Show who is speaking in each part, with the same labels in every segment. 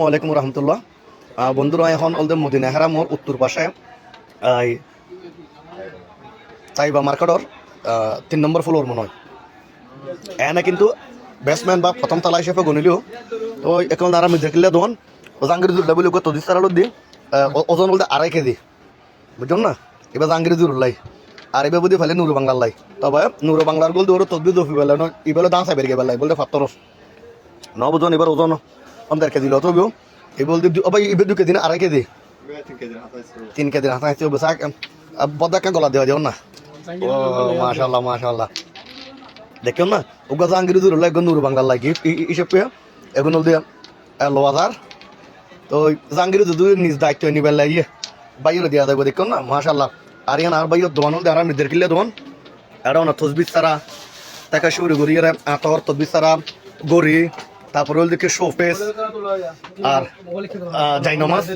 Speaker 1: ওয়ালাইকুম রহমতুল্লাহ। বন্ধুরা, এখন অলদে মদিনা হারামর উত্তর পাশে চাইবা মার্কেটর তিন নম্বর ফ্লোর মনে হয়। এনে কিন্তু বেসমেন্ট বা প্রথম তলা হিসেবে গণিলেও তো এখন তারা আমি দেখিলে দোকান জাহাঙ্গীর জুল্লা বলে কত দিস আলু দি ওজন বলতে আড়াই কেজি। বুঝছেন না? এবার জাহাঙ্গীর জুরুল্লাই আর এবার বুঝি ফেলে নুরু বাংলার লাই তবে নুরু বাংলার বলতে ওর তদ্বি দফি বেলা এবার দাম সাইবের গে বেলাই বলতে ফাত্তরস ন বুঝুন এবার ওজন। কম দেড় কেজি লত হবিও এই বলতে ভাই এবার দু কেজি না আড়াই কেজি। তিন কেজি হাতে হাতে বসে বদাকা গলা দেওয়া যাও না। ও মাশাল্লাহ মাশাল্লাহ দেখেন না? ওগা জাহাঙ্গীর দূর হলো একদম নুরু বাংলার লাগে। পেয়ে এখন দিয়ে লোয়াদার তো ওই জাহাঙ্গীর দূর নিজ দায়িত্ব নিবার লাগিয়ে বাইরে দেওয়া দেবো দেখুন না? মাশাল্লাহ আর ইয়ান আর বাইর দোয়ান হল আর নিদের কিলে দোয়ান। আর না তসবির সারা তাকে শুরু করি আর আতর তসবির সারা গড়ি তারপরে হল দেখে শোফেস আর জাইনমাস।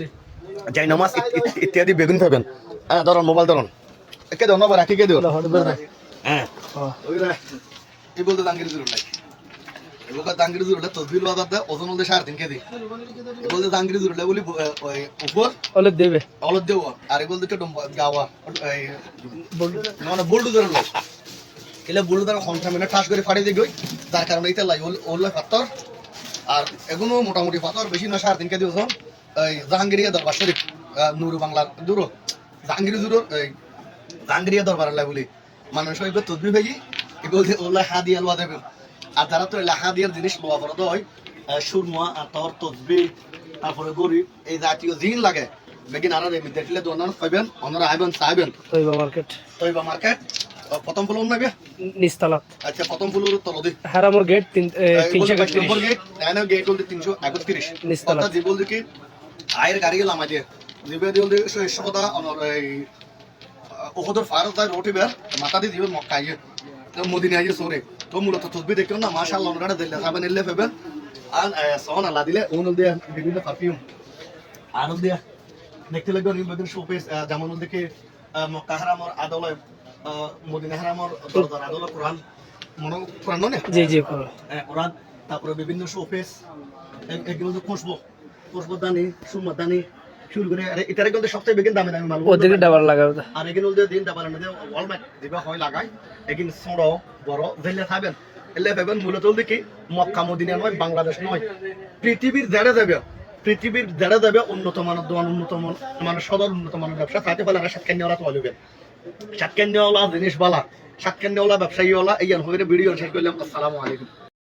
Speaker 1: জাইনমাস ইত্যাদি বেগুন পাবেন হ্যাঁ ধরুন মোবাইল ধরুন। একে ধরুন আবার রাখি কে দিও। হ্যাঁ। ওই এই বলতে দাঙ্গির জুরুল নাই। এবার দাঙ্গির জুরুল তসবির বাজার দেয় ওজন হলতে সাড়ে তিন কেজি। এ বলতে দাঙ্গির জুরুল বলি ওই উপর
Speaker 2: অলেপ দেবে।
Speaker 1: অলদ দেওয়া। আর এ বলতে গাওয়া এই মানে বোল্ডু ধরে লোক এলে বোল্ডু ধরে সংখ্যা মানে ঠাস করে ফাড়ি দিয়ে গই। তার কারণে এইটা লাই আর এগুলো মোটামুটি পাথর বেশি না সাড়ে তিন কেজি ওজন। এই জাহাঙ্গীরিয়া দরবার শরীফ নুরু বাংলার দূর জাহাঙ্গীর দূর এই জাহাঙ্গীরিয়া দরবার আল্লাহ বলি। মানুষ হইবে তদবি ভাই এ বলতে ওল্লা হা দিয়ে লোয়া দেবে আর যারা তো লেখা দিয়ার জিনিস লোয়া বড় হয় সুরমা আতর তসবি তারপরে গরিব এই জাতীয় জিন লাগে। বেগিন আর দেখলে দোনার পাইবেন ওনারা আইবেন চাইবেন।
Speaker 2: তৈবা মার্কেট।
Speaker 1: তৈবা মার্কেট। প্রথম ফুল নেবে
Speaker 2: নিস্তালাত
Speaker 1: আচ্ছা প্রথম ফুলের তল দি
Speaker 2: হারামোর গেট তিন এ, তিনশো একত্রিশ।
Speaker 1: নম্বর গেট এনে গেট একত্রিশ।
Speaker 2: নিচতলা।
Speaker 1: অর্থাৎ যে বলতে কি আয়ের গাড়ি গেলাম আজ জিবে দিয়ে বলতে সদা এই ওহদর ফারত রোটি বের মাথা দিয়ে দিবেন মক্কা আইয়ে। তো মদিনা আইয়ে সরে। তো মূলত তসবি দেখুন না মাশাআল্লাহ ওনারা দিলে সাবেন এলে ফেবেন আর সহন আল্লাহ দিলে ওন দিয়ে বিভিন্ন পারফিউম আর দিয়ে দেখতে লাগবে অনেক বেগুন শোপিস যেমন দেখে মক্কা হারামর আদলয় মদিনা হারামর দরদার আদল কোরআন মনে কোরআন নয়
Speaker 2: জি জি
Speaker 1: কোরআন তারপরে বিভিন্ন শোফেস এগুলো যে খুশবো খুশবো দানি সুরমা দানি শুরু করে আরে এটারে কিন্তু সবচেয়ে বেগিন দামি দামি মাল
Speaker 2: ওদেরকে ডাবার লাগাবে
Speaker 1: আর এগুলো যে দিন দাবার না ওয়াল ম্যাট দিবা হয় লাগাই। এগিন ছোড়ো বড় দিলে খাবেন এলে পাবেন মূলত দেখি মক্কা মদিনা নয় বাংলাদেশ নয়। পৃথিবীর জেড়ে যাবে পৃথিবীর জেড়ে যাবে উন্নত মানের উন্নত মান সদর উন্নত মানের ব্যবসা তাতে ফলে আর সাতকান নেওয়ালা তো অলবেন জিনিসওয়ালা নেওয়ালা জিনিস বালা সাতকান নেওয়ালা ব্যবসায়ী ওলা এই ভিডিও শেষ করলাম। আসসালামু আলাইকুম।